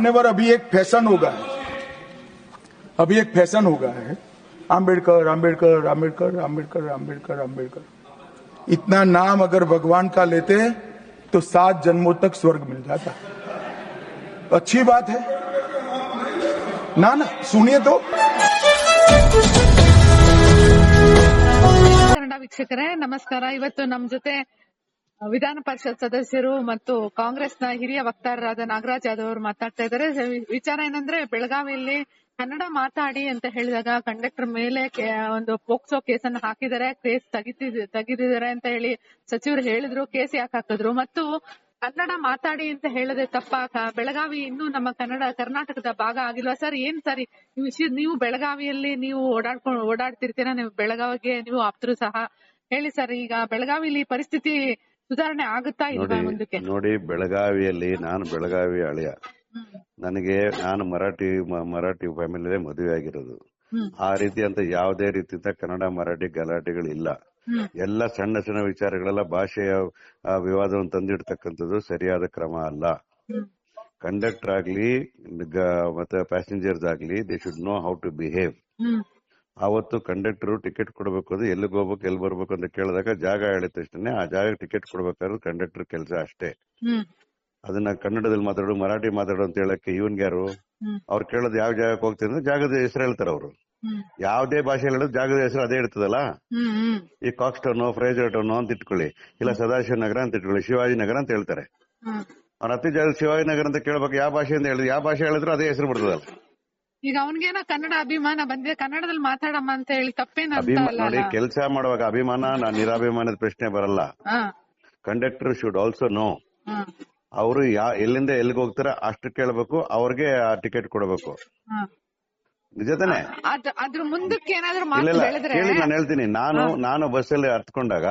मान्यवर अभी एक फैशन हो गया है अभी एक फैशन हो गया है आम्बेडकर आम्बेडकर आम्बेडकर आम्बेडकर आम्बेडकर आम्बेडकर इतना नाम अगर भगवान का लेते हैं तो सात जन्मों तक स्वर्ग मिल जाता अच्छी बात है ना ना सुनिए तो ಕನ್ನಡ ವೀಕ್ಷಕರೇ ನಮಸ್ಕಾರ ಇವತ್ತು ನಮ್ ಜೊತೆ ವಿಧಾನ ಪರಿಷತ್ ಸದಸ್ಯರು ಮತ್ತು ಕಾಂಗ್ರೆಸ್ನ ಹಿರಿಯ ವಕ್ತಾರರಾದ ನಾಗರಾಜ್ ಯಾದವ್ ಅವರು ಮಾತಾಡ್ತಾ ಇದ್ದಾರೆ. ವಿಚಾರ ಏನಂದ್ರೆ ಬೆಳಗಾವಿಯಲ್ಲಿ ಕನ್ನಡ ಮಾತಾಡಿ ಅಂತ ಹೇಳಿದಾಗ ಕಂಡಕ್ಟರ್ ಮೇಲೆ ಒಂದು ಪೋಕ್ಸೋ ಕೇಸನ್ನು ಹಾಕಿದ್ದಾರೆ, ಕೇಸ್ ತೆಗಿತಿದ್- ತೆಗೆದಿದ್ದಾರೆ ಅಂತ ಹೇಳಿ ಸಚಿವರು ಹೇಳಿದ್ರು, ಕೇಸ್ ಯಾಕೆ ಹಾಕಿದ್ರು? ಮತ್ತು ಕನ್ನಡ ಮಾತಾಡಿ ಅಂತ ಹೇಳದೆ ತಪ್ಪ ಬೆಳಗಾವಿ ಇನ್ನೂ ನಮ್ಮ ಕನ್ನಡ, ಕರ್ನಾಟಕದ ಭಾಗ ಆಗಿಲ್ವಾ? ಸರ್, ಏನ್ ಸರ್ ವಿಷಯ ನೀವು ಬೆಳಗಾವಿಯಲ್ಲಿ ನೀವು ಓಡಾಡ್ಕೊಂಡು ಓಡಾಡ್ತಿರ್ತೀರಾ? ನೀವು ಬೆಳಗಾವಿಗೆ ನೀವು ಆಪ್ತರು ಸಹ. ಹೇಳಿ ಸರ್, ಈಗ ಬೆಳಗಾವಿಲಿ ಪರಿಸ್ಥಿತಿ ಸುಧಾರಣೆ ಆಗುತ್ತಾ ಇಲ್ವಾ ನೋಡಿ ಮುಂದಕ್ಕೆ? ನೋಡಿ ಬೆಳಗಾವಿಯಲ್ಲಿ ನಾನು ಬೆಳಗಾವಿ ಅಳಿಯ ನನಗೆ ನಾನು ಮರಾಠಿ ಮರಾಠಿ ಫ್ಯಾಮಿಲಿ ಮದುವೆ ಆಗಿರೋದು. ಆ ರೀತಿ ಅಂತ ಯಾವುದೇ ರೀತಿಯಿಂದ ಕನ್ನಡ ಮರಾಠಿ ಗಲಾಟೆಗಳಿಲ್ಲ ಇಲ್ಲ. ಎಲ್ಲ ಸಣ್ಣ ಸಣ್ಣ ವಿಚಾರಗಳೆಲ್ಲ ಭಾಷೆಯ ವಿವಾದವನ್ನು ತಂದಿಡ್ತಕ್ಕಂಥದ್ದು ಸರಿಯಾದ ಕ್ರಮ ಅಲ್ಲ. ಕಂಡಕ್ಟರ್ ಆಗ್ಲಿ ಮತ್ತೆ ಪ್ಯಾಸೆಂಜರ್ಸ್ ಆಗ್ಲಿ they should know how to behave. ಅವತ್ತು ಕಂಡಕ್ಟರ್ ಟಿಕೆಟ್ ಕೊಡಬೇಕು ಅಂದ್ರೆ ಎಲ್ಲಿಗೆ ಹೋಗ್ಬೇಕು ಎಲ್ಲಿ ಬರ್ಬೇಕು ಅಂತ ಕೇಳಿದಾಗ ಜಾಗ ಹೇಳಿದ ತಕ್ಷಣ ಆ ಜಾಗ ಟಿಕೆಟ್ ಕೊಡ್ಬೇಕಾದ್ರೆ ಕಂಡಕ್ಟರ್ ಕೆಲಸ ಅಷ್ಟೇ. ಅದನ್ನ ಕನ್ನಡದಲ್ಲಿ ಮಾತಾಡು ಮರಾಠಿ ಮಾತಾಡು ಅಂತ ಹೇಳಕ್ಕೆ ಇವನ್ಗೆ ಯಾರು. ಅವ್ರು ಕೇಳೋದು ಯಾವ ಜಾಗಕ್ಕೆ ಹೋಗ್ತೀನಿ ಅಂದ್ರೆ ಜಾಗದ ಹೆಸರು ಹೇಳ್ತಾರೆ ಅವರು. ಯಾವ್ದೇ ಭಾಷೆಯಲ್ಲಿ ಹೇಳೋದು ಜಾಗದ ಹೆಸರು ಅದೇ ಇರ್ತದಲ್ಲ. ಈ ಕಾಕ್ಸ್ಟೋನು ಫ್ರೇಜರ್ ಟೌನು ಅಂತ ಇಟ್ಕೊಳ್ಳಿ ಇಲ್ಲ ಸದಾಶಿವ ನಗರ ಅಂತ ಇಟ್ಕೊಳ್ಳಿ ಶಿವಾಜಿ ನಗರ ಅಂತ ಹೇಳ್ತಾರೆ. ಅವ್ರ ಅತಿ ಜಾಗ ಶಿವಾಜಿ ನಗರ ಅಂತ ಕೇಳ್ಬೇಕು ಯಾವ ಭಾಷೆ ಅಂತ ಹೇಳಿದ್ರು ಯಾವ ಭಾಷೆ ಹೇಳಿದ್ರು ಅದೇ ಹೆಸರು ಬರ್ತದಲ್ಲ ಈಗ ಅವನ್ಗೇನೋ ಕನ್ನಡ ಅಭಿಮಾನ ಬಂದಿದೆ ಕನ್ನಡದಲ್ಲಿ ಮಾತಾಡಮ್ಮ ಅಂತ ಹೇಳಿ ಅಲ್ಲ ನೋಡಿ ಕೆಲಸ ಮಾಡುವಾಗ ಅಭಿಮಾನ ನಾ ನಿರಾಭಿಮಾನದ ಪ್ರಶ್ನೆ ಬರಲ್ಲ. ಕಂಡಕ್ಟರ್ ಶುಡ್ ಆಲ್ಸೋ ನೋ ಅವರು ಎಲ್ಲಿಂದ ಎಲ್ಲಿಗೆ ಹೋಗ್ತಾರೆ ಅಷ್ಟು ಕೇಳಬೇಕು ಅವ್ರಿಗೆ ಆ ಟಿಕೆಟ್ ಕೊಡಬೇಕು. ನಿಜತಾನೆ ಕೇಳಿ ನಾನು ಹೇಳ್ತೀನಿ. ನಾನು ನಾನು ಬಸ್ಸಲ್ಲಿ ಹತ್ಕೊಂಡಾಗ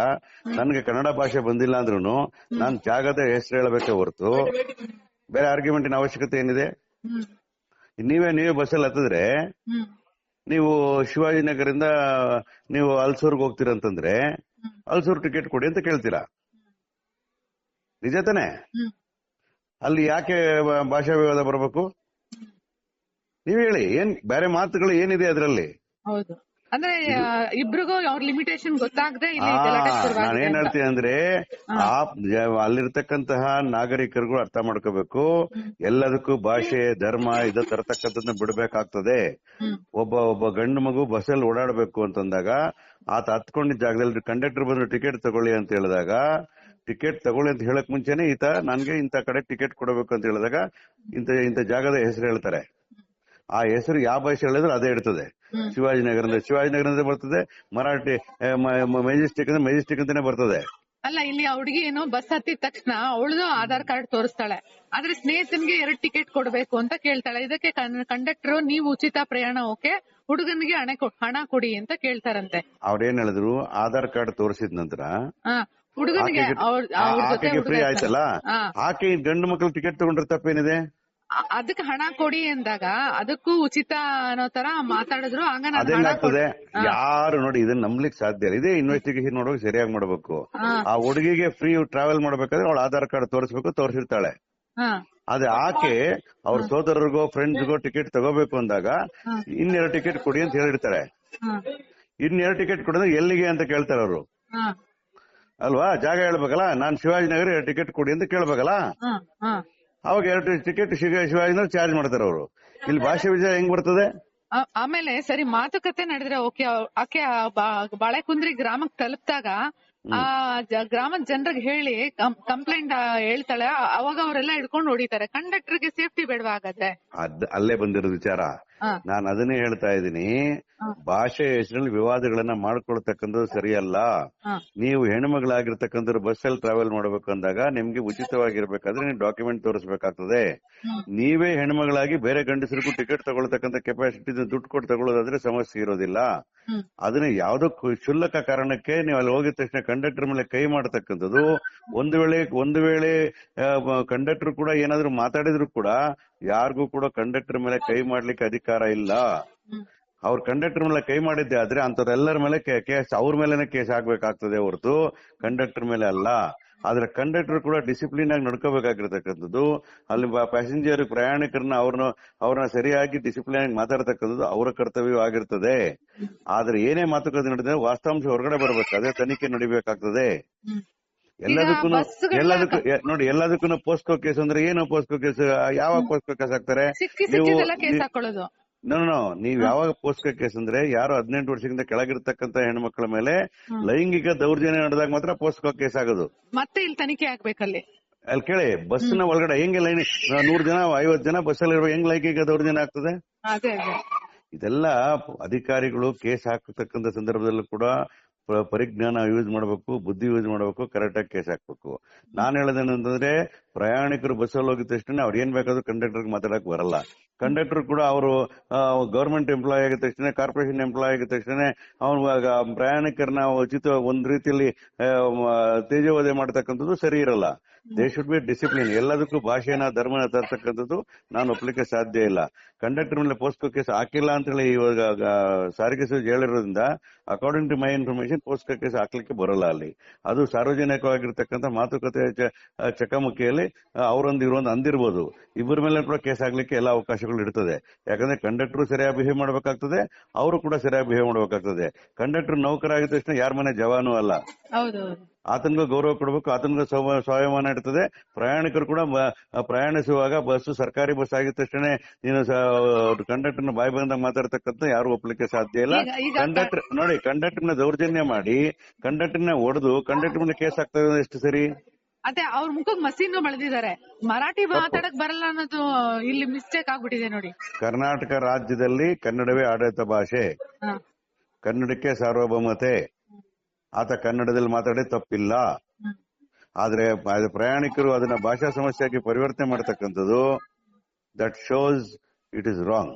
ನನ್ಗೆ ಕನ್ನಡ ಭಾಷೆ ಬಂದಿಲ್ಲ ಅಂದ್ರೂ ನಾನ್ ಜಾಗದ ಹೆಸರು ಹೇಳಬೇಕೆ ಹೊರತು. ಬೇರೆ ಆರ್ಗ್ಯುಮೆಂಟಿನ ಅವಶ್ಯಕತೆ ಏನಿದೆ? ನೀವೇ ನೀವೇ ಬಸ್ಸಲ್ಲಿ ಹತ್ತಿದ್ರೆ ನೀವು ಶಿವಾಜಿನಗರಿಂದ ನೀವು ಅಲ್ಸೂರ್ಗೆ ಹೋಗ್ತೀರಂತಂದ್ರೆ ಅಲ್ಸೂರ್ ಟಿಕೆಟ್ ಕೊಡಿ ಅಂತ ಕೇಳ್ತೀರಾ? ನಿಜ ತಾನೆ? ಅಲ್ಲಿ ಯಾಕೆ ಭಾಷಾ ವಿವಾದ ಬರಬೇಕು? ನೀವ್ ಹೇಳಿ ಏನ್ ಬೇರೆ ಮಾತುಗಳು ಏನಿದೆ ಅದರಲ್ಲಿ? ಅಂದ್ರೆ ಇಬ್ರಿಗೂ ಅವ್ರ ಲಿಮಿಟೇಷನ್ ಗೊತ್ತಾಗದೆ ನಾನು ಏನ್ ಹೇಳ್ತೀನಿ ಅಂದ್ರೆ ಆ ಅಲ್ಲಿರ್ತಕ್ಕಂತಹ ನಾಗರಿಕರುಗಳು ಅರ್ಥ ಮಾಡ್ಕೋಬೇಕು. ಎಲ್ಲದಕ್ಕೂ ಭಾಷೆ ಧರ್ಮ ಇದ ತರತಕ್ಕಂಥದ್ದನ್ನ ಬಿಡಬೇಕಾಗ್ತದೆ. ಒಬ್ಬ ಒಬ್ಬ ಗಂಡು ಮಗು ಬಸ್ಸಲ್ಲಿ ಓಡಾಡಬೇಕು ಅಂತಂದಾಗ ಆತ ಹತ್ಕೊಂಡಿದ್ದ ಜಾಗದಲ್ಲಿ ಕಂಡಕ್ಟರ್ ಬಂದು ಟಿಕೆಟ್ ತಗೊಳ್ಳಿ ಅಂತ ಹೇಳಿದಾಗ ಟಿಕೆಟ್ ತಗೊಳ್ಳಿ ಅಂತ ಹೇಳಕ್ ಮುಂಚೆನೆ ಈತ ನನ್ಗೆ ಇಂತ ಕಡೆ ಟಿಕೆಟ್ ಕೊಡಬೇಕು ಅಂತ ಹೇಳಿದಾಗ ಇಂತ ಇಂತ ಜಾಗದ ಹೆಸರು ಹೇಳ್ತಾರೆ. ಆ ಹೆಸರು ಯಾವ ಭಾಷೆ ಹೇಳಿದ್ರೆ ಅದೇ ಇರ್ತದೆ. ಶಿವಾಜಿ ನಗರದಿಂದ ಶಿವಾಜಿ ನಗರದಿಂದ ಬರ್ತದೆ ಮರಾಠಿ ಮೆಜೆಸ್ಟಿಕ್ ಅಂದ್ರೆ ಮೆಜೆಸ್ಟಿಕ್ ಅಂತಾನೆ ಬರ್ತದೆ. ಅಲ್ಲ ಇಲ್ಲಿ ಆ ಹುಡುಗಿ ಏನು ಬಸ್ ಹತ್ತಿದ ತಕ್ಷಣ ಅವಳದು ಆಧಾರ್ ಕಾರ್ಡ್ ತೋರಿಸ್ತಾಳೆ. ಆದ್ರೆ ಸ್ನೇಹಿತನ್ಗೆ ಎರಡ್ ಟಿಕೆಟ್ ಕೊಡ್ಬೇಕು ಅಂತ ಕೇಳ್ತಾಳೆ. ಇದಕ್ಕೆ ಕಂಡಕ್ಟರ್ ನೀವು ಉಚಿತ ಪ್ರಯಾಣ ಓಕೆ ಹುಡುಗನಿಗೆ ಹಣ ಹಣ ಕೊಡಿ ಅಂತ ಕೇಳ್ತಾರಂತೆ. ಅವ್ರೇನ್ ಹೇಳಿದ್ರು? ಆಧಾರ್ ಕಾರ್ಡ್ ತೋರಿಸಿದ ನಂತರ ಹಾ ಹುಡುಗನಿಗೆ ಆಕೆಗೆ- ಫ್ರೀ ಆಯ್ತಲ್ಲ? ಹಾಕಿ ಆಕೆ ಗಂಡು ಮಕ್ಕಳು ಟಿಕೆಟ್ ತಗೊಂಡ್ರೆ ತಪ್ಪೇನಿದೆ? ಅದಕ್ಕೆ ಹಣ ಕೊಡಿ ಅಂದಾಗ ಅದಕ್ಕೂ ಉಚಿತ ಅನ್ನೋ ತರ ಮಾತಾಡಿದ್ರು. ಹಂಗಾಗ್ತದೆ ಅದೇನಾಗ್ತದೆ ಯಾರು ನೋಡಿ ಇದನ್ನ ನಂಬ್ಲಿಕ್ ಸಾಧ್ಯ ಇಲ್ಲ. ಇದೇ ಇನ್ವೆಸ್ಟಿಗೇಷನ್ ನೋಡುವಾಗ ಸರಿಯಾಗಿ ಮಾಡ್ಬೇಕು. ಆ ಹುಡುಗಿಗೆ ಫ್ರೀ ಟ್ರಾವೆಲ್ ಮಾಡ್ಬೇಕಾದ್ರೆ ಅವಳ ಆಧಾರ್ ಕಾರ್ಡ್ ತೋರಿಸ್ಬೇಕು ತೋರಿಸಿರ್ತಾಳೆ. ಅದೇ ಆಕೆ ಅವ್ರ ಸೋದರರಿಗೋ ಫ್ರೆಂಡ್ಸ್ಗೋ ಟಿಕೆಟ್ ತಗೋಬೇಕು ಅಂದಾಗ ಇನ್ನೆರಡು ಟಿಕೆಟ್ ಕೊಡಿ ಅಂತ ಹೇಳಿರ್ತಾರೆ ಇನ್ನೆರಡು ಟಿಕೆಟ್ ಕೊಡಿದ್ರೆ ಎಲ್ಲಿಗೆ ಅಂತ ಕೇಳ್ತಾರೆ ಅವರು. ಅಲ್ವಾ? ಜಾಗ ಹೇಳ್ಬೇಕಲ್ಲ? ನಾನ್ ಶಿವಾಜಿನಗರ ಎರಡು ಟಿಕೆಟ್ ಕೊಡಿ ಅಂತ ಕೇಳ್ಬೇಕಲ್ಲ? ಅವಾಗ ಎರಡು ಟಿಕೆಟ್ ಶಿವಾಜಿನಗರ ಚಾರ್ಜ್ ಮಾಡ್ತಾರೆ ಅವರು. ಇಲ್ಲಿ ಭಾಷೆ ವಿಚಾರ ಹೆಂಗ್ ಬರ್ತದೆ? ಆ- ಆಮೇಲೆ ಸರಿ ಮಾತುಕತೆ ನಡೆದ್ರೆ ಓಕೆ ಆಕೆ ಬಾಳೆಕುಂದ್ರಿ ಗ್ರಾಮಕ್ಕೆ ತಲುಪಿದಾಗ ಆ ಗ್ರಾಮದ ಜನರಿಗೆ ಹೇಳಿ ಕಂಪ್ಲೇಂಟ್ ಹೇಳ್ತಾಳೆ ಅವಾಗ ಅವರೆಲ್ಲ ಹಿಡ್ಕೊಂಡು ಹೊಡಿತಾರೆ. ಕಂಡಕ್ಟರ್ಗೆ ಸೇಫ್ಟಿ ಬೇಡವಾ ಹಾಗಾದ್ರೆ? ಅದ್ ಅಲ್ಲೇ ಬಂದಿರೋ ವಿಚಾರ. ನಾನು ಅದನ್ನೇ ಹೇಳ್ತಾ ಇದ್ದೀನಿ. ಭಾಷೆ ಹೆಸರಲ್ಲಿ ವಿವಾದಗಳನ್ನ ಮಾಡ್ಕೊಳ್ತಕ್ಕಂಥದ್ದು ಸರಿಯಲ್ಲ. ನೀವು ನೀವು ಹೆಣ್ಮಗಳಾಗಿರ್ತಕ್ಕಂಥವ್ರು ಬಸ್ಸಲ್ಲಿ ಟ್ರಾವೆಲ್ ಮಾಡ್ಬೇಕಂದಾಗ ನಿಮ್ಗೆ ಉಚಿತವಾಗಿರ್ಬೇಕಾದ್ರೆ ನೀವು ಡಾಕ್ಯುಮೆಂಟ್ ತೋರಿಸಬೇಕಾಗ್ತದೆ. ನೀವೇ ಹೆಣ್ಮಗಳಾಗಿ ಬೇರೆ ಗಂಡಸರಿಗೂ ಟಿಕೆಟ್ ತಗೊಳ್ತಕ್ಕಂಥ ಕೆಪಾಸಿಟಿ ದುಡ್ಡು ಕೊಟ್ಟು ತಗೊಳ್ಳೋದಾದ್ರೆ ಸಮಸ್ಯೆ ಇರೋದಿಲ್ಲ. ಅದನ್ನ ಯಾವ್ದೋ ಶುಲ್ಲಕ ಕ್ಷುಲ್ಲಕ ಕಾರಣಕ್ಕೆ ನೀವು ಅಲ್ಲಿ ಹೋಗಿದ ತಕ್ಷಣ ಕಂಡಕ್ಟರ್ ಮೇಲೆ ಕೈ ಮಾಡತಕ್ಕಂಥದ್ದು. ಒಂದು ವೇಳೆ ಒಂದು ವೇಳೆ ಕಂಡಕ್ಟರ್ ಕೂಡ ಏನಾದ್ರು ಮಾತಾಡಿದ್ರು ಕೂಡ ಯಾರಿಗೂ ಕೂಡ ಕಂಡಕ್ಟರ್ ಮೇಲೆ ಕೈ ಮಾಡ್ಲಿಕ್ಕೆ ಅಧಿಕಾರ ಇಲ್ಲ. ಅವ್ರ ಕಂಡಕ್ಟರ್ ಮೇಲೆ ಕೈ ಮಾಡಿದ್ದೆ ಆದ್ರೆ ಅಂತವ್ರೆಲ್ಲರ ಮೇಲೆ ಕೇಸ್ ಅವ್ರ ಮೇಲೆನೆ ಕೇಸ್ ಆಗ್ಬೇಕಾಗ್ತದೆ ಹೊರತು ಕಂಡಕ್ಟರ್ ಮೇಲೆ ಅಲ್ಲ. ಆದ್ರೆ ಕಂಡಕ್ಟರ್ ಕೂಡ ಡಿಸಿಪ್ಲಿನ್ ಆಗಿ ನಡ್ಕೋಬೇಕಾಗಿರ್ತಕ್ಕಂಥದ್ದು. ಅಲ್ಲಿ ಪ್ಯಾಸೆಂಜರ್ ಪ್ರಯಾಣಿಕರನ್ನ ಅವ್ರನ್ನ ಅವ್ರನ್ನ ಸರಿಯಾಗಿ ಡಿಸಿಪ್ಲಿನ್ ಆಗಿ ಮಾತಾಡ್ತಕ್ಕಂಥದ್ದು ಅವರ ಕರ್ತವ್ಯವಾಗಿರ್ತದೆ ಆದ್ರೆ ಏನೇ ಮಾತುಕತೆ ನಡೆದ್ರೆ ವಾಸ್ತವಾಂಶ ಹೊರಗಡೆ ಬರ್ಬೇಕು. ಅದೇ ತನಿಖೆ ನಡಿಬೇಕಾಗ್ತದೆ. ಎಲ್ಲದಕ್ಕೂ ಎಲ್ಲದಕ್ಕೂ ನೋಡಿ ಎಲ್ಲದಕ್ಕೂ ಪೋಸ್ಕೋ ಕೇಸ್ ಅಂದ್ರೆ ಏನು ಪೋಸ್ಕೋ ಕೇಸ್ ಯಾವಾಗ ಪೋಸ್ಕೋ ಕೇಸ್ ಹಾಕ್ತಾರೆ? ನೀವು ನೋ ನೋ ನೀವ್ ಯಾವಾಗ ಪೋಸ್ಕೋ ಕೇಸ್ ಅಂದ್ರೆ ಯಾರು ಹದಿನೆಂಟು ವರ್ಷಕ್ಕಿಂತ ಕೆಳಗಿರ್ತಕ್ಕಂತ ಹೆಣ್ಮಕ್ಳ ಮೇಲೆ ಲೈಂಗಿಕ ದೌರ್ಜನ್ಯ ನಡೆದಾಗ ಮಾತ್ರ ಪೋಸ್ಕೋ ಕೇಸ್ ಆಗೋದು. ಮತ್ತೆ ಇಲ್ಲಿ ತನಿಖೆ ಆಗ್ಬೇಕಲ್ಲಿ ಅಲ್ಲಿ. ಕೇಳಿ ಬಸ್ನ ಒಳಗಡೆ ಹೆಂಗೆ ಲೈನ್ ನೂರ್ ಜನ ಐವತ್ ಜನ ಬಸ್ ಅಲ್ಲಿ ಹೆಂಗ್ ಲೈಂಗಿಕ ದೌರ್ಜನ್ಯ ಆಗ್ತದೆ? ಇದೆಲ್ಲಾ ಅಧಿಕಾರಿಗಳು ಕೇಸ್ ಹಾಕತಕ್ಕಂತ ಸಂದರ್ಭದಲ್ಲೂ ಕೂಡ ಪರಿಜ್ಞಾನ ಯೂಸ್ ಮಾಡಬೇಕು, ಬುದ್ಧಿ ಯೂಸ್ ಮಾಡಬೇಕು ಕರೆಕ್ಟ್ ಆಗಿ ಕೇಸ್ ಹಾಕ್ಬೇಕು. ನಾನು ಹೇಳೋದೇನಂತಂದ್ರೆ ಪ್ರಯಾಣಿಕರು ಬಸ್ಸಲ್ಲಿ ಹೋಗಿದ ತಕ್ಷಣ ಅವ್ರು ಏನ್ ಬೇಕಾದ್ರೂ ಕಂಡಕ್ಟರ್ ಮಾತಾಡಕ್ ಬರಲ್ಲ. ಕಂಡಕ್ಟರ್ ಕೂಡ ಅವರು ಗವರ್ಮೆಂಟ್ ಎಂಪ್ಲಾಯ್ ಆಗಿದ ತಕ್ಷಣ ಕಾರ್ಪೊರೇಷನ್ ಎಂಪ್ಲಾಯ್ ಆಗಿದ ತಕ್ಷಣ ಅವ್ನು ಪ್ರಯಾಣಿಕರನ್ನ ಉಚಿತ ಒಂದ್ ರೀತಿಯಲ್ಲಿ ತೇಜೋವಧೆ ಮಾಡ್ತಕ್ಕಂಥದ್ದು ಸರಿ ಇರಲ್ಲ. ದೇ ಶುಡ್ ಬಿ ಡಿಸಿಪ್ಲಿನ್ ಎಲ್ಲದಕ್ಕೂ ಭಾಷೆನ, ಧರ್ಮನ ತರ್ತಕ್ಕಂಥದ್ದು ನಾನು ಒಪ್ಲಿಕ್ಕೆ ಸಾಧ್ಯ ಇಲ್ಲ. ಕಂಡಕ್ಟರ್ ಮೇಲೆ ಪೋಸ್ಕೋ ಕೇಸ್ ಹಾಕಿಲ್ಲ ಅಂತ ಹೇಳಿ ಇವಾಗ ಸಾರಿಗೆ ಸಚಿವರು ಹೇಳಿರೋದ್ರಿಂದ according to my information POCSO case ಹಾಕ್ಲಿಕ್ಕೆ ಬರಲ್ಲ ಅಲ್ಲಿ. ಅದು ಸಾರ್ವಜನಿಕವಾಗಿರ್ತಕ್ಕಂಥ ಮಾತುಕತೆ ಚಕಮಕಿಯಲ್ಲಿ ಅವರೊಂದು ಇವರೊಂದು ಅಂದಿರ್ಬೋದು. ಇಬ್ಬರ ಮೇಲೆ ಕೂಡ ಕೇಸ್ ಆಗ್ಲಿಕ್ಕೆ ಎಲ್ಲ ಅವಕಾಶಗಳು ಇರ್ತದೆ. ಯಾಕಂದ್ರೆ ಕಂಡಕ್ಟರ್ ಸರಿಯಾಗಿ ಬಿಹೇವ್ ಮಾಡ್ಬೇಕಾಗ್ತದೆ, ಅವರು ಕೂಡ ಸರಿಯಾಗಿ ಬಿಹೇವ್ ಮಾಡ್ಬೇಕಾಗ್ತದೆ. ಕಂಡಕ್ಟರ್ ನೌಕರ ಆಗಿದ ತಕ್ಷಣ ಯಾರ ಮನೆ ಜವಾನು ಅಲ್ಲ. ಆತನಿಗೂ ಗೌರವ ಕೊಡಬೇಕು ಆತನಿಗೂ ಸ್ವ- ಸ್ವಾಭಿಮಾನ ಇರ್ತದೆ. ಪ್ರಯಾಣಿಕರು ಕೂಡ ಪ್ರಯಾಣಿಸುವಾಗ ಬಸ್ ಸರ್ಕಾರಿ ಬಸ್ ಆಗಿದ ತಕ್ಷಣ ನೀನು ಕಂಡಕ್ಟರ್ ಬಾಯಿ ಬಂದಾಗ ಮಾತಾಡ್ತಕ್ಕಂಥ ಯಾರು ಒಪ್ಲಿಕ್ಕೆ ಸಾಧ್ಯ ಇಲ್ಲ. ಕಂಡಕ್ಟರ್ ನೋಡಿ ಕಂಡಕ್ಟರ್ನ ದೌರ್ಜನ್ಯ ಮಾಡಿ ಕಂಡಕ್ಟರ್ನ ಹೊಡೆದು ಕಂಡಕ್ಟರ್ ಮೇಲೆ ಕೇಸ್ ಆಗ್ತಾ ಇರೋದು ಎಷ್ಟು ಸರಿ? ಅದೇ ಅವ್ರ ಮುಖಕ್ಕೆ ಮಸೀನು ಬೆಳೆದಿದ್ದಾರೆ ಮರಾಠಿ ಮಾತಾಡಕ್ ಬರಲ್ಲ ಅನ್ನೋದು ಇಲ್ಲಿ ಮಿಸ್ಟೇಕ್ ಆಗ್ಬಿಟ್ಟಿದೆ ನೋಡಿ. ಕರ್ನಾಟಕ ರಾಜ್ಯದಲ್ಲಿ ಕನ್ನಡವೇ ಆಡಳಿತ ಭಾಷೆ. ಕನ್ನಡಕ್ಕೆ ಸಾರ್ವಭೌಮತೆ. ಆತ ಕನ್ನಡದಲ್ಲಿ ಮಾತಾಡೇ ತಪ್ಪಿಲ್ಲ. ಆದ್ರೆ ಪ್ರಯಾಣಿಕರು ಅದನ್ನ ಭಾಷಾ ಸಮಸ್ಯೆಯಾಗಿ ಪರಿವರ್ತನೆ ಮಾಡ್ತಕ್ಕಂಥದ್ದು that shows it is wrong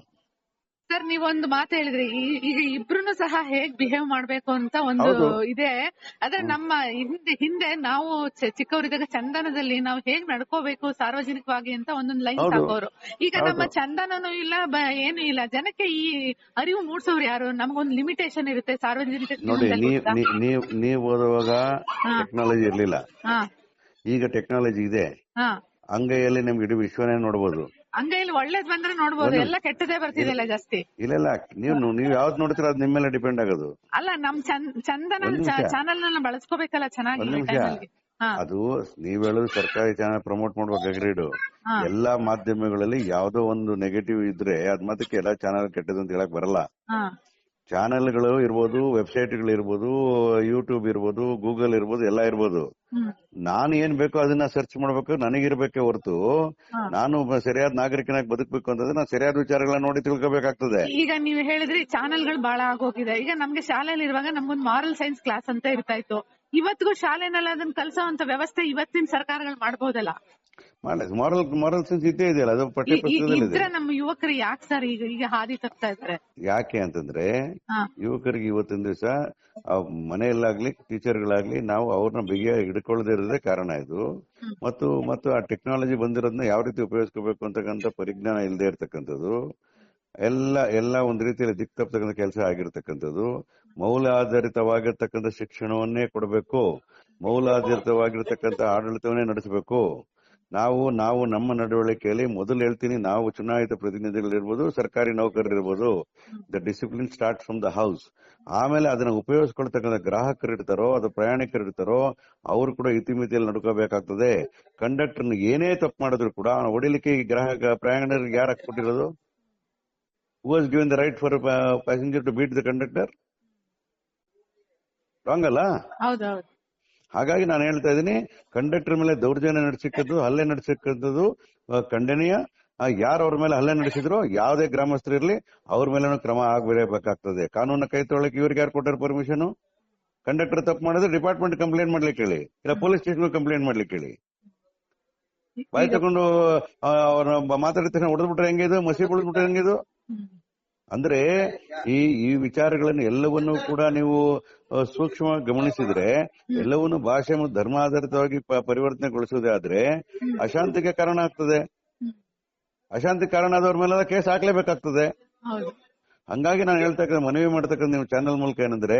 sir ನೀವೊಂದು ಮಾತು ಹೇಳಿದ್ರಿ. ಈ- ಈಗ ಇಬ್ರು ಸಹ ಹೇಗ್ ಬಿಹೇವ್ ಮಾಡ್ಬೇಕು ಅಂತ ಒಂದು ಇದೆ. ಆದ್ರೆ ನಮ್ಮ ಹಿಂದೆ ಹಿಂದೆ ನಾವು ಚಿಕ್ಕವರಿದ್ದಾಗ ಚಂದನದಲ್ಲಿ ನಾವು ಹೇಗ್ ನಡ್ಕೋಬೇಕು ಸಾರ್ವಜನಿಕವಾಗಿ ಅಂತ ಒಂದೊಂದು ಲೈನ್. ಹಾಕೋರು. ಈಗ ನಮ್ಮ ಚಂದನೂ ಚಂದನನು ಇಲ್ಲ ಏನು ಇಲ್ಲ. ಜನಕ್ಕೆ ಈ ಅರಿವು ಮೂಡಿಸೋರು ಯಾರು? ನಮಗೊಂದು ಲಿಮಿಟೇಷನ್ ಇರುತ್ತೆ ಸಾರ್ವಜನಿಕ ನೀವು ಓದುವಾಗ ಟೆಕ್ನಾಲಜಿ ಇರ್ಲಿಲ್ಲ. ಈಗ ಟೆಕ್ನಾಲಜಿ ಇದೆ. ಹಾ. ಅಂಗೈಯಲ್ಲಿ ನಿಮ್ಗೆ ಇಡೀ ವಿಶ್ವನೇ ನೋಡಬಹುದು ಇಲ್ಲಿ ಒಳ್ಳೇದ್ ಬಂದ್ರೆ ನೋಡ್ಬೋದು. ಎಲ್ಲ ಕೆಟ್ಟದೇ ಬರ್ತಿದೆಲ್ಲ ಜಾಸ್ತಿ? ಇಲ್ಲ ಇಲ್ಲ ನೀವು ನೀವು ಯಾವ್ದು ನೋಡ್ತೀರ ಅದ್ ನಿಮ್ಮ ಮೇಲೆ ಡಿಪೆಂಡ್ ಆಗೋದು. ಅಲ್ಲ ನಮ್ ಚಂದ್- ಚಂದನ. ಚಾನಲ್ನ ಬಳಸ್ಕೋಬೇಕಲ್ಲ ಚೆನ್ನಾಗಿ ಅದು ನೀವ್ ಹೇಳೋದು ಸರ್ಕಾರಿ ಚಾನಲ್ ಪ್ರಮೋಟ್ ಮಾಡ್ಬೇಕು ಅಗ್ರೀಡು ಎಲ್ಲಾ ಮಾಧ್ಯಮಗಳಲ್ಲಿ ಯಾವ್ದೋ ಒಂದು ನೆಗೆಟಿವ್ ಇದ್ರೆ ಅದ್ ಮಾತಕ್ಕೆ ಎಲ್ಲಾ ಚಾನಲ್ ಕೆಟ್ಟದ್ ಅಂತ ಹೇಳಕ್ ಬರಲ್ಲ. ಚಾನೆಲ್ಗಳು ಇರ್ಬೋದು ವೆಬ್ಸೈಟ್ಗಳು ಇರ್ಬೋದು ಯೂಟ್ಯೂಬ್ ಇರ್ಬೋದು ಗೂಗಲ್ ಇರ್ಬೋದು ಎಲ್ಲಾ ಇರ್ಬೋದು. ನಾನು ಏನ್ ಬೇಕೋ ಅದನ್ನ ಸರ್ಚ್ ಮಾಡ್ಬೇಕು ನನಗಿರ್ಬೇಕೆ ಹೊರತು. ನಾನು ಸರಿಯಾದ ನಾಗರಿಕನಾಗಿ ಬದುಕಬೇಕು ಅಂತಂದ್ರೆ ನಾನು ಸರಿಯಾದ ವಿಚಾರಗಳನ್ನ ನೋಡಿ ತಿಳ್ಕೊಬೇಕಾಗ್ತದೆ. ಈಗ ನೀವು ಹೇಳಿದ್ರಿ ಚಾನೆಲ್ಗಳು ಬಹಳ ಆಗೋಗಿದೆ. ಈಗ ನಮ್ಗೆ ಶಾಲೆಯಲ್ಲಿ ಇರುವಾಗ ನಮ್ಗೊಂದು ಮಾರಲ್ ಸೈನ್ಸ್ ಕ್ಲಾಸ್ ಅಂತ ಇರ್ತಾ ಇತ್ತು. ಇವತ್ತಿಗೂ ಶಾಲೆನಲ್ಲಿ ಅದನ್ನ ಕಲ್ಸೋಂತ ವ್ಯವಸ್ಥೆ ಇವತ್ತಿನ ಸರ್ಕಾರಗಳು ಮಾಡ್ಬೋದಲ್ಲ ಮಾರಲ್ ಮಾರಲ್ ಸೆನ್ಸ್ ಇದ್ದೇ ಇದೆಯಲ್ಲ ಅದು ಪಠ್ಯ ಈ- ಈ- ಪುಸ್ತಕದಲ್ಲಿ ಇದೆ ನಮ್ಮ ಯುವಕರು ಯಾಕೆ ಸರ್ ಈಗ ಈಗ ಹಾದಿ ತಪ್ತಾ ಇದ್ದಾರೆ? ಯಾಕೆ ಅಂತಂದ್ರೆ ಯುವಕರಿಗೆ ಇವತ್ತಿನ ದಿವಸ ಮನೆಯಲ್ಲಾಗ್ಲಿ ಟೀಚರ್ ಗಳಾಗ್ಲಿ ನಾವು ಅವ್ರನ್ನ ಬಿಗಿಯ ಹಿಡ್ಕೊಳ್ಳದೇ ಇರೋದೇ ಕಾರಣ ಇದು. ಮತ್ತು ಮತ್ತು ಆ ಟೆಕ್ನಾಲಜಿ ಬಂದಿರೋದನ್ನ ಯಾವ ರೀತಿ ಉಪಯೋಗಿಸ್ಕೋಬೇಕು ಅಂತಕ್ಕಂಥ ಪರಿಜ್ಞಾನ ಇಲ್ಲದೆ ಇರತಕ್ಕಂಥದ್ದು. ಎಲ್ಲ ಎಲ್ಲ ಒಂದ್ ರೀತಿಯಲ್ಲಿ ದಿಕ್ ತಪ್ಪತಕ್ಕಂಥ ಕೆಲಸ ಆಗಿರ್ತಕ್ಕಂಥದ್ದು. ಮೌಲ್ಯ ಆಧಾರಿತವಾಗಿರ್ತಕ್ಕಂಥ ಶಿಕ್ಷಣವನ್ನೇ ಕೊಡಬೇಕು. ಮೌಲ್ಯಾಧಾರಿತವಾಗಿರ್ತಕ್ಕಂಥ ಆಡಳಿತವನ್ನೇ ನಡೆಸಬೇಕು. ನಾವು ನಾವು ನಮ್ಮ ನಡವಳಿಕೆಯಲ್ಲಿ ಮೊದಲು ಹೇಳ್ತೀನಿ ನಾವು ಚುನಾಯಿತ ಪ್ರತಿನಿಧಿಗಳಿರ್ಬೋದು ಸರ್ಕಾರಿ ನೌಕರರಿರ್ಬೋದು the discipline start from the house ಆಮೇಲೆ ಅದನ್ನ ಉಪಯೋಗಿಸ್ಕೊಳ್ತಕ್ಕಂಥ ಗ್ರಾಹಕರು ಇರ್ತಾರೋ ಅದು ಪ್ರಯಾಣಿಕರು ಇರ್ತಾರೋ ಅವರು ಕೂಡ ಇತಿಮಿತಿಯಲ್ಲಿ ನಡ್ಕೋಬೇಕಾಗ್ತದೆ. ಕಂಡಕ್ಟರ್ನ ಏನೇ ತಪ್ಪು ಮಾಡಿದ್ರು ಕೂಡ ಹೊಡಿಲಿಕ್ಕೆ ಈ ಗ್ರಾಹಕ ಪ್ರಯಾಣಿಕರಿಗೆ ಯಾರು ಕೊಟ್ಟಿರೋದು who was given the right for passenger to beat the conductor wrong ಅಲ್ಲ? ಹಾಗಾಗಿ ನಾನು ಹೇಳ್ತಾ ಇದ್ದೀನಿ ಕಂಡಕ್ಟರ್ ಮೇಲೆ ದೌರ್ಜನ್ಯ ನಡೆಸಿಕ್ಕದ್ದು ಹಲ್ಲೆ ನಡೆಸಿಕ್ಕದ್ದು ಖಂಡನೀಯ. ಯಾರು ಅವ್ರ ಮೇಲೆ ಹಲ್ಲೆ ನಡೆಸಿದ್ರು ಯಾವುದೇ ಗ್ರಾಮಸ್ಥರಿರ್ಲಿ ಅವ್ರ ಮೇಲೂ ಕ್ರಮ ಆಗಬೇಕಾಗ್ತದೆ ಕಾನೂನ ಕೈ ತೊಳಕ್ಕೆ ಇವ್ರಿಗೆ ಯಾರು ಕೊಟ್ಟಾರ ಪರ್ಮಿಷನ್ ಕಂಡಕ್ಟರ್ ತಪ್ಪು ಮಾಡಿದ್ರೆ ಡಿಪಾರ್ಟ್ಮೆಂಟ್ ಕಂಪ್ಲೇಂಟ್ ಮಾಡ್ಲಿಕ್ಕೆ ಹೇಳಿ. ಇಲ್ಲ ಪೊಲೀಸ್ ಸ್ಟೇಷನ್ ಕಂಪ್ಲೇಂಟ್ ಮಾಡ್ಲಿಕ್ಕೆ ಹೇಳಿ. ಬಾಯಿ ತಗೊಂಡು ಅವ್ರ ಮಾತಾಡಿದ ತಕ್ಷಣ ಹೊಡೆದ್ಬಿಟ್ರೆ ಹೆಂಗಿದು ಮಸಿ ಹೊಡೆದ್ಬಿಟ್ರೆ ಹೆಂಗಿದು. ಅಂದ್ರೆ ಈ ಈ ವಿಚಾರಗಳನ್ನು ಎಲ್ಲವನ್ನೂ ಕೂಡ ನೀವು ಸೂಕ್ಷ್ಮವಾಗಿ ಗಮನಿಸಿದ್ರೆ ಎಲ್ಲವನ್ನೂ ಭಾಷೆ ಮತ್ತು ಧರ್ಮ ಆಧಾರಿತವಾಗಿ ಪ- ಪರಿವರ್ತನೆಗೊಳಿಸುವುದೇ ಆದ್ರೆ ಅಶಾಂತಿಗೆ ಕಾರಣ ಆಗ್ತದೆ. ಅಶಾಂತಿ ಕಾರಣ ಆದವ್ರ ಮೇಲೆಲ್ಲ ಕೇಸ್ ಹಾಕ್ಲೇಬೇಕಾಗ್ತದೆ. ಹಂಗಾಗಿ ನಾನು ಹೇಳ್ತಕ್ಕಂಥ ಮನವಿ ಮಾಡ್ತಕ್ಕಂಥ ನೀವು ಚಾನೆಲ್ ಮೂಲಕ ಏನಂದ್ರೆ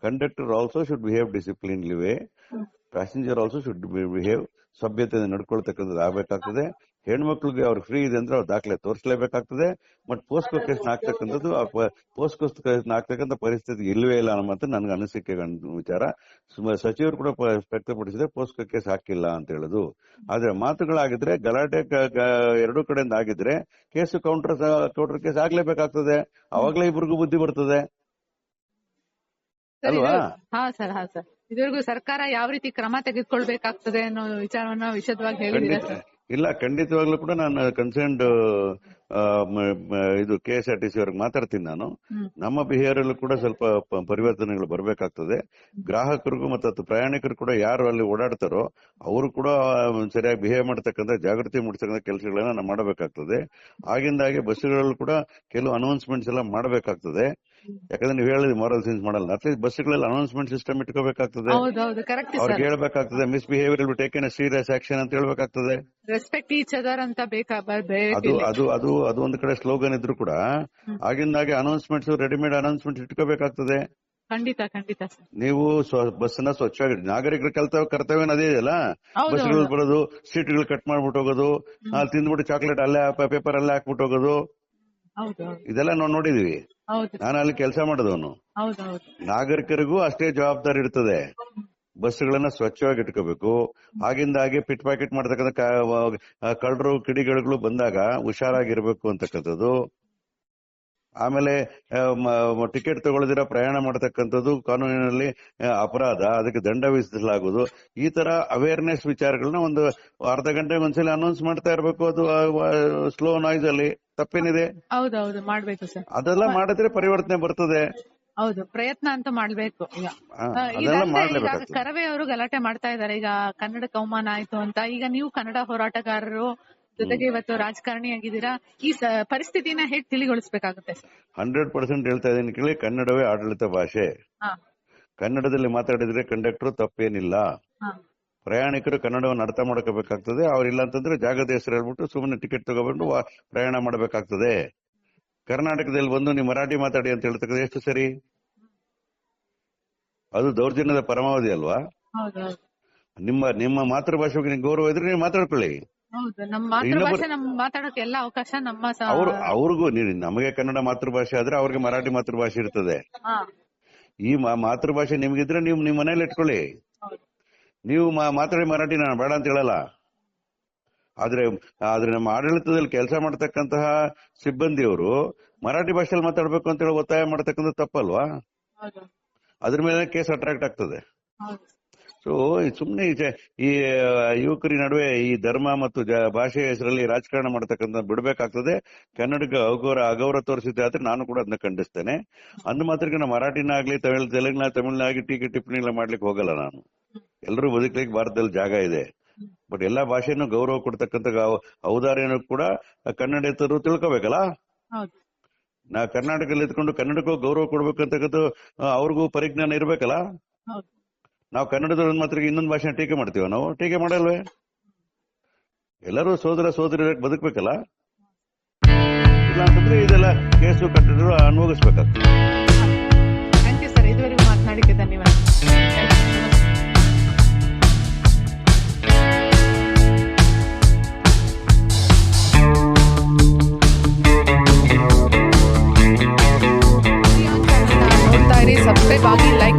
conductor also should behave ಡಿಸಿಪ್ಲಿನ್ಲಿ way passenger also should behave ಸಭ್ಯತೆ ನಡ್ಕೊಳ್ತಕ್ಕಂಥದ್ದು ಆಗ್ಬೇಕಾಗ್ತದೆ. ಹೆಣ್ಮಕ್ಳಿಗೆ ಅವ್ರು ಫ್ರೀ ಇದೆ ಅಂದ್ರೆ ಅವ್ರು ದಾಖಲೆ ತೋರಿಸಲೇಬೇಕಾಗ್ತದೆ. ಬಟ್ ಪೋಸ್ಕೋ ಕೇಸ್ ಹಾಕ್ತಕ್ಕಂಥದ್ದು ಪೋಸ್ಕೋ ಕೇಸ್ ಹಾಕ್ತಕ್ಕಂಥ ಪರಿಸ್ಥಿತಿ ಇಲ್ಲವೇ ಇಲ್ಲ ಅನ್ನೋ ನನಗೆ ಅನಿಸಿಕೆ ವಿಚಾರ. ಸಚಿವರು ಕೂಡ ವ್ಯಕ್ತಪಡಿಸಿದ್ರೆ ಪೋಸ್ಕೋ ಕೇಸ್ ಹಾಕಿಲ್ಲ ಅಂತ ಹೇಳುದು. ಆದ್ರೆ ಮಾತುಗಳಾಗಿದ್ರೆ ಗಲಾಟೆ ಎರಡು ಕಡೆಯಿಂದ ಆಗಿದ್ರೆ ಕೇಸು ಕೌಂಟರ್ ಕೌಂಟರ್ ಕೇಸ್ ಆಗ್ಲೇಬೇಕಾಗ್ತದೆ. ಅವಾಗ್ಲೇ ಇಬ್ರಿಗೂ ಬುದ್ಧಿ ಬರ್ತದೆ. ಸರ್, ಅಲ್ವಾ? ಇದುವರೆಗೂ ಸರ್ಕಾರ ಯಾವ ರೀತಿ ಕ್ರಮ ತೆಗೆದುಕೊಳ್ಬೇಕಾಗ್ತದೆ ಅನ್ನೋ ವಿಚಾರವನ್ನ ವಿಶದವಾಗಿ ಹೇಳಿದ್ದೀರಾ ಸರ್? ಇಲ್ಲ ಖಂಡಿತವಾಗ್ಲೂ ಕೂಡ ನಾನು ಕನ್ಸರ್ನ್ಡ್ ಇದು K S R T C ಅವ್ರಿಗೆ ಮಾತಾಡ್ತೀನಿ ನಾನು. ನಮ್ಮ ಬಿಹೇವಿಯರ್ ಅಲ್ಲೂ ಕೂಡ ಸ್ವಲ್ಪ ಪರಿವರ್ತನೆಗಳು ಬರಬೇಕಾಗ್ತದೆ. ಗ್ರಾಹಕರಿಗೂ ಮತ್ತು ಪ್ರಯಾಣಿಕರು ಕೂಡ ಯಾರು ಅಲ್ಲಿ ಓಡಾಡ್ತಾರೋ ಅವರು ಕೂಡ ಸರಿಯಾಗಿ ಬಿಹೇವ್ ಮಾಡ್ತಕ್ಕಂಥ ಜಾಗೃತಿ ಮೂಡಿಸ್ತಕ್ಕಂಥ ಕೆಲಸಗಳನ್ನ ನಾವು ಮಾಡಬೇಕಾಗ್ತದೆ. ಆಗಿಂದಾಗೆ ಬಸ್ಸುಗಳಲ್ಲೂ ಕೂಡ ಕೆಲವು ಅನೌನ್ಸ್ಮೆಂಟ್ಸ್ ಎಲ್ಲ ಮಾಡಬೇಕಾಗ್ತದೆ. ಯಾಕಂದ್ರೆ ನೀವು ಹೇಳಿದ್ರಿ ಮಾರಲ್ ಸೈನ್ಸ್ ಮಾಡಲ್ಲ. ಅಟ್ಲೀಸ್ಟ್ ಬಸ್ಗಳಲ್ಲಿ ಅನೌನ್ಸ್ಮೆಂಟ್ ಸಿಸ್ಟಮ್ ಇಟ್ಕೋಬೇಕಾಗ್ತದೆ. ಹೌದೌದು ಕರೆಕ್ಟ್ ಅವ್ರಿಗೆ ಸರ್ ಹೇಳ್ಬೇಕಾಗ್ತದೆ misbehaviour taken serious action ಅಂತ ಹೇಳ್ಬೇಕಾಗ್ತದೆ. ರೆಸ್ಪೆಕ್ಟ್ ಈಚ್ ಅದರ್ ಅಂತ ಬೇಕಾ? ಅದು ಅದು ಅದು ಅದು ಒಂದು ಕಡೆ ಸ್ಲೋಗನ್ ಇದ್ರು ಕೂಡ ಆಗಿಂದಾಗೆ ಅನೌನ್ಸ್ಮೆಂಟ್ಸ್ ರೆಡಿಮೇಡ್ ಅನೌನ್ಸ್ಮೆಂಟ್ ಇಟ್ಕೋಬೇಕಾಗ್ತದೆ. ಖಂಡಿತ ಖಂಡಿತ ಸರ್ ನೀವು ಬಸ್ಸನ್ನ ಸ್ವಚ್ಛವಾಗಿ ನಾಗರಿಕರ ಕರ್ತವ್ಯ ಕರ್ತವ್ಯ ಅದೇ ಇದೆಯಲ್ಲ? ಹೌದು, ಬಸ್ಗಳು ಹೌದು. ಬರೋದು ಸೀಟ್ಗಳು ಕಟ್ ಮಾಡ್ಬಿಟ್ಟು ಹೋಗೋದು ಅಲ್ಲಿ ತಿಂದ್ಬಿಟ್ಟು ಚಾಕ್ಲೇಟ್ ಅಲ್ಲೇ ಪೇಪರ್ ಅಲ್ಲೇ ಹಾಕ್ಬಿಟ್ಟು ಹೋಗೋದು. ಹೌದು ಹೌದು ಇದೆಲ್ಲ ನಾವು ನೋಡಿದೀವಿ. ನಾನು ಅಲ್ಲಿ ಕೆಲಸ ಮಾಡಿದವನು. ನಾಗರಿಕರಿಗೂ ಅಷ್ಟೇ ಜವಾಬ್ದಾರಿ ಇರ್ತದೆ. ಬಸ್ಗಳನ್ನ ಸ್ವಚ್ಛವಾಗಿ ಇಟ್ಕೋಬೇಕು. ಆಗಿಂದಾಗೆ ಪಿಟ್ ಪ್ಯಾಕೆಟ್ ಮಾಡತಕ್ಕಂತ ಕಳ್ಳರು ಕಿಡಿಗಳುಗಳು ಬಂದಾಗ ಹುಷಾರಾಗಿರ್ಬೇಕು ಅಂತಕ್ಕಂಥದ್ದು. ಆಮೇಲೆ ಟಿಕೆಟ್ ತಗೊಳ್ಳದಿರ ಪ್ರಯಾಣ ಮಾಡತಕ್ಕಂಥದ್ದು ಕಾನೂನಿನಲ್ಲಿ ಅಪರಾಧ ಅದಕ್ಕೆ ದಂಡ ವಿಧಿಸಲಾಗುವುದು. ಈ ತರ ಅವೇರ್ನೆಸ್ ವಿಚಾರಗಳನ್ನ ಒಂದು ಅರ್ಧ ಗಂಟೆ ಒಂದ್ಸಲ ಅನೌನ್ಸ್ ಮಾಡ್ತಾ ಇರಬೇಕು. ಅದು ಸ್ಲೋ ನಾಯ್ಸ್ ಅಲ್ಲಿ. ತಪ್ಪೇನಿದೆ? ಹೌದು ಹೌದು ಮಾಡ್ಬೇಕು ಸರ್. ಅದೆಲ್ಲ ಮಾಡಿದ್ರೆ ಪರಿವರ್ತನೆ ಬರ್ತದೆ. ಹೌದು ಪ್ರಯತ್ನ ಅಂತ ಮಾಡ್ಬೇಕು ಈಗ. ಕರವೇ ಅವರು ಗಲಾಟೆ ಮಾಡ್ತಾ ಇದ್ದಾರೆ. ಈಗ ಕನ್ನಡ ಅವಮಾನ ಆಯ್ತು ಅಂತ. ಈಗ ನೀವು ಕನ್ನಡ ಹೋರಾಟಗಾರರು ಜೊತೆಗೆ ಇವತ್ತು ರಾಜಕಾರಣಿ ಆಗಿದ್ದೀರಾ ಈ ಪರಿಸ್ಥಿತಿನ ಹೇಗ್ ತಿಳಿಗೊಳಿಸ್ಬೇಕಾಗುತ್ತೆ ಹಂಡ್ರೆಡ್ ಪರ್ಸೆಂಟ್ ಹೇಳ್ತಾ ಇದ್ದೀನಿ ಕೇಳಿ ಕನ್ನಡವೇ ಆಡಳಿತ ಭಾಷೆ. ಕನ್ನಡದಲ್ಲಿ ಮಾತಾಡಿದ್ರೆ ಕಂಡಕ್ಟರ್ ತಪ್ಪೇನಿಲ್ಲ. ಪ್ರಯಾಣಿಕರು ಕನ್ನಡವನ್ನು ಅರ್ಥ ಮಾಡ್ಕೋಬೇಕಾಗ್ತದೆ ಅವ್ರಿಲ್ಲ ಅಂತಂದ್ರೆ ಜಾಗದ ಹೆಸರು ಹೇಳ್ಬಿಟ್ಟು ಸುಮ್ಮನೆ ಟಿಕೆಟ್ ತಗೊಬಂದು ವಾ- ಪ್ರಯಾಣ ಮಾಡಬೇಕಾಗ್ತದೆ. ಕರ್ನಾಟಕದಲ್ಲಿ ಬಂದು ನೀವು ಮರಾಠಿ ಮಾತಾಡಿ ಅಂತ ಹೇಳ್ತಕ್ಕಂಥ ಎಷ್ಟು ಸರಿ? ಅದು ದೌರ್ಜನ್ಯದ ಪರಮಾವಧಿ ಅಲ್ವಾ? ನಿಮ್ಮ ನಿಮ್ಮ ಮಾತೃಭಾಷೆಗೆ ಗೌರವ ಇದ್ರೆ ನೀವು ಮಾತಾಡ್ಕೊಳ್ಳಿ. ಹೌದು ನಮ್ಮ ಮಾತೃಭಾಷೆ ನಮ್ ಮಾತಾಡೋಕೆ ಎಲ್ಲ ಅವಕಾಶ ನಮ್ಮ ಸ- ಅವ್ರು ಅವ್ರಿಗೂ ನೀವು ನಮಗೆ ಕನ್ನಡ ಮಾತೃಭಾಷೆ ಆದ್ರೆ ಅವ್ರಿಗೆ ಮರಾಠಿ ಮಾತೃಭಾಷೆ ಇರ್ತದೆ. ಹಾ. ಈ ಮಾ- ಮಾತೃಭಾಷೆ ನಿಮ್ಗಿದ್ರೆ ನೀವು ನಿಮ್ ಮನೇಲಿ ಇಟ್ಕೊಳ್ಳಿ. ಹೌದು. ನೀವು ಮಾ- ಮಾತಾಡಿ ಮರಾಠಿ ನಾನು ಬೇಡ ಅಂತ ಹೇಳಲ್ಲ. ಆದ್ರೆ ಆದ್ರೆ ನಮ್ಮ ಆಡಳಿತದಲ್ಲಿ ಕೆಲಸ ಮಾಡ್ತಕ್ಕಂತಹ ಸಿಬ್ಬಂದಿಯವರು ಮರಾಠಿ ಭಾಷೆಯಲ್ಲಿ ಮಾತಾಡ್ಬೇಕು ಅಂತ ಹೇಳಿ ಒತ್ತಾಯ ಮಾಡ್ತಕ್ಕಂಥ ತಪ್ಪಲ್ವಾ? ಹೌದು. ಅದ್ರ ಮೇಲೆ ಕೇಸ್ ಅಟ್ರಾಕ್ಟ್ ಆಗ್ತದೆ. ಹೌದು. ಸೊ ಸುಮ್ನೆ ಈ ಯುವಕರಿ ನಡುವೆ ಈ ಧರ್ಮ ಮತ್ತು ಭಾಷೆಯ ಹೆಸರಲ್ಲಿ ರಾಜಕಾರಣ ಮಾಡತಕ್ಕಂಥ ಬಿಡಬೇಕಾಗ್ತದೆ. ಕನ್ನಡಕ್ಕೆ ಅಗೌರ ಅಗೌರವ ತೋರಿಸಿದ್ದೆ ಆದ್ರೆ ನಾನು ಕೂಡ ಅದನ್ನ ಖಂಡಿಸ್ತೇನೆ. ಅಂದ ಮಾತ್ರಕ್ಕೆ ನಾವು ಮರಾಠಿನ ಆಗ್ಲಿ ತಮಿಳ್ ತೆಲುಗಿನ ತಮಿಳ್ನಾಗಿ ಟೀಕೆ ಟಿಪ್ಪಣಿ ಮಾಡ್ಲಿಕ್ಕೆ ಹೋಗಲ್ಲ ನಾನು. ಎಲ್ಲರೂ ಬದುಕಲಿಕ್ಕೆ ಭಾರತದಲ್ಲಿ ಜಾಗ ಇದೆ. ಬಟ್ ಎಲ್ಲಾ ಭಾಷೆಯನ್ನು ಗೌರವ ಕೊಡ್ತಕ್ಕಂಥ ಔದಾರ್ಯನೂ ಕೂಡ ಕನ್ನಡೇತರು ತಿಳ್ಕೊಬೇಕಲ್ಲ? ನಾ ಕರ್ನಾಟಕದಲ್ಲಿ ಇದ್ಕೊಂಡು ಕನ್ನಡಕ್ಕೂ ಗೌರವ ಕೊಡ್ಬೇಕಂತಕ್ಕಂಥ ಆ, ಅವ್ರಿಗೂ ಪರಿಜ್ಞಾನ ಇರ್ಬೇಕಲ್ಲ? ನಾವು ಕನ್ನಡದ ಮಾತ್ರ ಇನ್ನೊಂದು ಭಾಷೆ ಟೀಕೆ ಮಾಡ್ತೀವ ನಾವು? ಟೀಕೆ ಮಾಡಲ್ವೇ? ಎಲ್ಲರೂ ಸೋದರ ಸೋದರಿ ಬದುಕಬೇಕಲ್ಲ? ಇಲ್ಲಾಂತಂದ್ರೆ ಇದೆಲ್ಲ ಕೇಸು ಕಟ್ಟಿದ್ರು ಅನುಭವಿಸ್ಬೇಕಾಗ್ತದೆ. ಇದುವರೆಗೂ ಧನ್ಯವಾದ. ಸಬ್ಸ್ಕ್ರೈಬ್ ಆಗಿ ಲೈಕ್